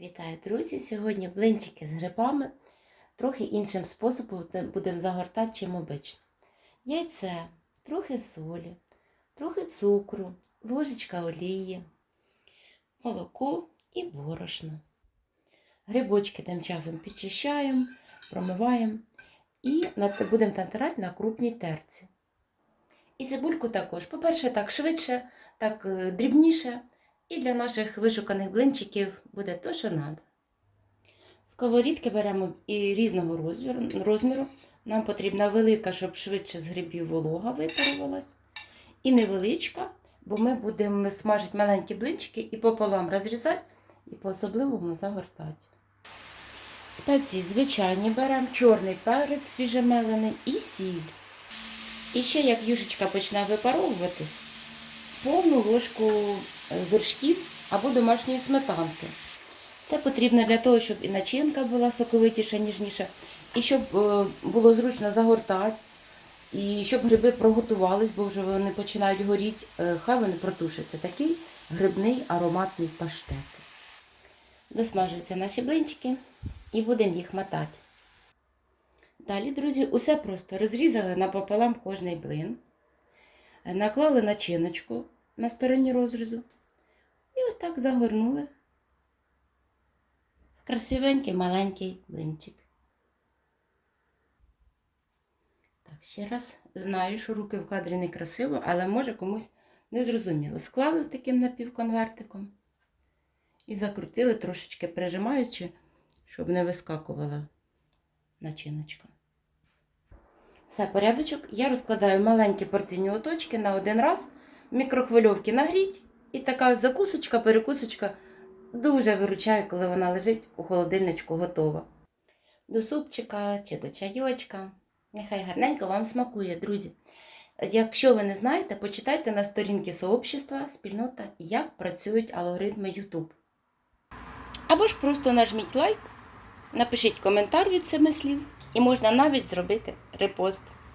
Вітаю, друзі! Сьогодні блинчики з грибами. Трохи іншим способом будемо загортати, чим обично. Яйце, трохи солі, трохи цукру, ложечка олії, молоко і борошно. Грибочки тим часом підчищаємо, промиваємо і будемо натирати на крупній терці. І цибульку також. По-перше, так швидше, так е, дрібніше. І для наших вишуканих блинчиків буде то, що треба. Сковорідки беремо і різного розміру. Нам потрібна велика, щоб швидше з грибів волога випарувалась. І невеличка, бо ми будемо смажити маленькі блинчики і пополам розрізати, і по-особливому загортати. Спеції звичайні беремо чорний перець свіжемелений і сіль. І ще як юшечка почне випаровуватись, повну ложку вершків або домашньої сметанки. Це потрібно для того, щоб і начинка була соковитіша, ніжніша, і щоб е, було зручно загортати, і щоб гриби проготувались, бо вже вони починають горіти, е, хай вони протушаться. Такий грибний ароматний паштет. Досмажуються наші блинчики і будемо їх мотати. Далі, друзі, усе просто розрізали напополам кожний блин, наклали начиночку на стороні розрізу і ось так загорнули в красивенький маленький блинчик. Так, ще раз знаю, що руки в кадрі не красиво, але може комусь не зрозуміло. Склали таким напівконвертиком і закрутили трошечки прижимаючи, щоб не вискакувала начиночка. Все, порядочок. Я розкладаю маленькі порційні лоточки на один раз в мікрохвильовці нагріть. І така закусочка, перекусочка дуже виручає, коли вона лежить у холодильничку готова. До супчика чи до чайочка. Нехай гарненько вам смакує, друзі. Якщо ви не знаєте, почитайте на сторінці сообщества спільнота, як працюють алгоритми YouTube. Або ж просто нажміть лайк, напишіть коментар від семи слів, і можна навіть зробити репост.